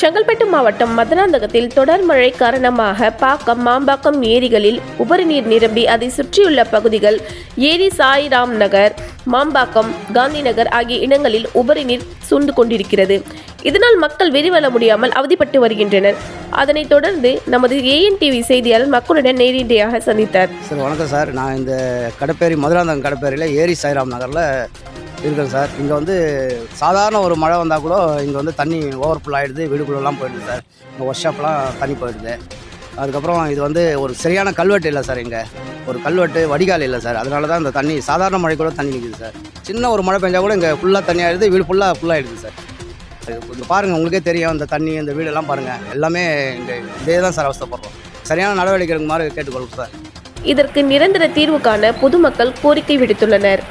செங்கல்பட்டு மாவட்டம் மதுராந்தகத்தில் தொடர் மழை காரணமாக பாக்கம் மாம்பாக்கம் ஏரிகளில் உபரிநீர் நிரம்பி அதை சுற்றியுள்ள பகுதிகள் ஏரி சாய்ராம் நகர் மாம்பாக்கம் காந்திநகர் ஆகிய இடங்களில் உபரிநீர் சூழ்ந்து கொண்டிருக்கிறது. இதனால் மக்கள் வெளிவர முடியாமல் அவதிப்பட்டு வருகின்றனர். அதனைத் தொடர்ந்து நமது ஏஎன் டிவி செய்தியாளர் மக்களுடன் நேரடியாக சந்தித்தார். சார் வணக்கம் சார். நான் இந்த கடப்பேரி மதுராந்தகம் கடப்பேரியில் ஏரி சாய்ராம் நகரில் இருக்கேன் சார். இங்கே வந்து சாதாரண ஒரு மழை வந்தால் கூட இங்கே வந்து தண்ணி ஓவர் ஃபுல் ஆகிடுது வீடுக்குள்ளெல்லாம் போயிடுது சார். இங்கே ஒர்க் ஷாப்லாம் தண்ணி போயிடுது. அதுக்கப்புறம் இது வந்து ஒரு சரியான கல்வெட்டு இல்லை சார் இங்கே. ஒரு கல்வெட்டு வடிகால் இல்லை சார். அதனால தான் இந்த தண்ணி சாதாரண மழை கூட தண்ணி நிற்குது சார். சின்ன ஒரு மழை பெஞ்சால் கூட இங்கே ஃபுல்லாக தண்ணி ஆகிடுது வீடு ஃபுல்லாக ஃபுல்லாகிடுது சார். கொஞ்சம் பாருங்கள் உங்களுக்கே தெரியும். இந்த தண்ணி இந்த வீடெல்லாம் பாருங்கள் எல்லாமே இங்கே இதே தான் சார் அவஸ்தைப்படுறோம். சரியான நடவடிக்கை எடுக்குமாறு கேட்டுக்கொள்ளும் சார். இதற்கு நிரந்தர தீர்வு காண பொதுமக்கள் கோரிக்கை விடுத்துள்ளனர்.